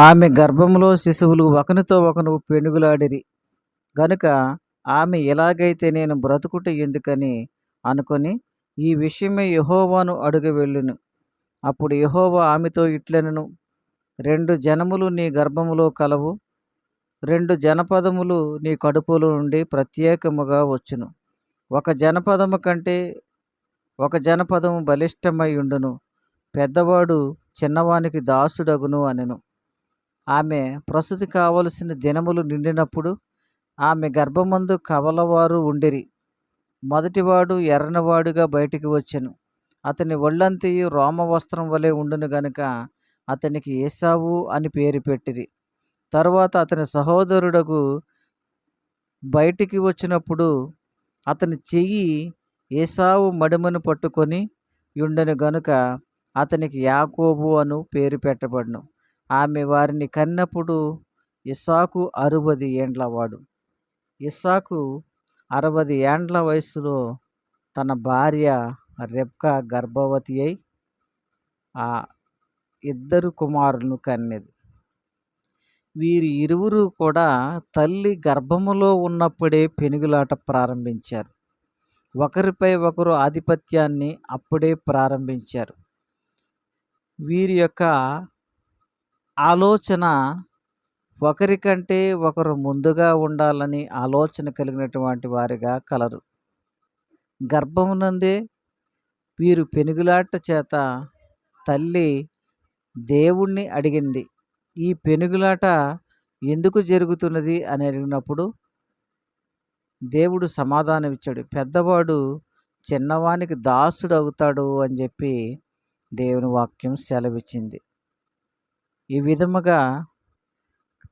ఆమె గర్భములో శిశువులు ఒకనితో ఒకను పెనుగులాడిరి. గనుక ఆమె ఇలాగైతే నేను బ్రతుకుట ఎందుకని అనుకొని ఈ విషయమే యహోవాను అడుగు వెళ్ళును. అప్పుడు యహోవా ఆమెతో ఇట్లనను రెండు జనములు నీ గర్భములో కలవు రెండు జనపదములు నీ కడుపులో నుండి ప్రత్యేకముగా వచ్చును. ఒక జనపదము కంటే ఒక జనపదము బలిష్టమై ఉండును. పెద్దవాడు చిన్నవానికి దాసుడగును అనెను. ఆమె ప్రసూతి కావలసిన దినములు నిండినప్పుడు ఆమె గర్భమందు కవలవారు ఉండిరి. మొదటివాడు ఎర్రనివాడుగా బయటికి వచ్చెను. అతని ఒళ్ళంతయు రోమ వస్త్రం వలె ఉండును గనుక అతనికి ఏసావు అని పేరు పెట్టిరి. తరువాత అతని సహోదరుడకు బయటికి వచ్చినప్పుడు అతని చెయ్యి ఏసావు మడిమను పట్టుకొని ఉండను గనుక అతనికి యాకోబు అను పేరు పెట్టబడును. ఆమె వారిని కన్నప్పుడు ఇస్సాకు అరవది ఏండ్లవాడు ఇస్సాకు అరవది ఏండ్ల వయసులో తన భార్య రెబ్కా గర్భవతి అయి ఆ ఇద్దరు కుమారులను కన్నెది. వీరి ఇరువురు కూడా తల్లి గర్భములో ఉన్నప్పుడే పెనుగులాట ప్రారంభించారు. ఒకరిపై ఒకరు ఆధిపత్యాన్ని అప్పుడే ప్రారంభించారు. వీరి యొక్క ఆలోచన ఒకరికంటే ఒకరు ముందుగా ఉండాలని ఆలోచన కలిగినటువంటి వారిగా కలరు. గర్భమునందే వీరు పెనుగులాట చేత తల్లి దేవుణ్ణి అడిగింది. ఈ పెనుగులాట ఎందుకు జరుగుతున్నది అని అడిగినప్పుడు దేవుడు సమాధానం ఇచ్చాడు పెద్దవాడు చిన్నవానికి దాసుడు అవుతాడు అని చెప్పి దేవుని వాక్యం సెలవిచ్చింది. ఈ విధముగా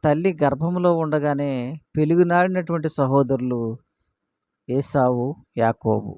తల్లి గర్భంలో ఉండగానే పెలుగునాడినటువంటి సహోదరులు ఏసావు యాకోబు.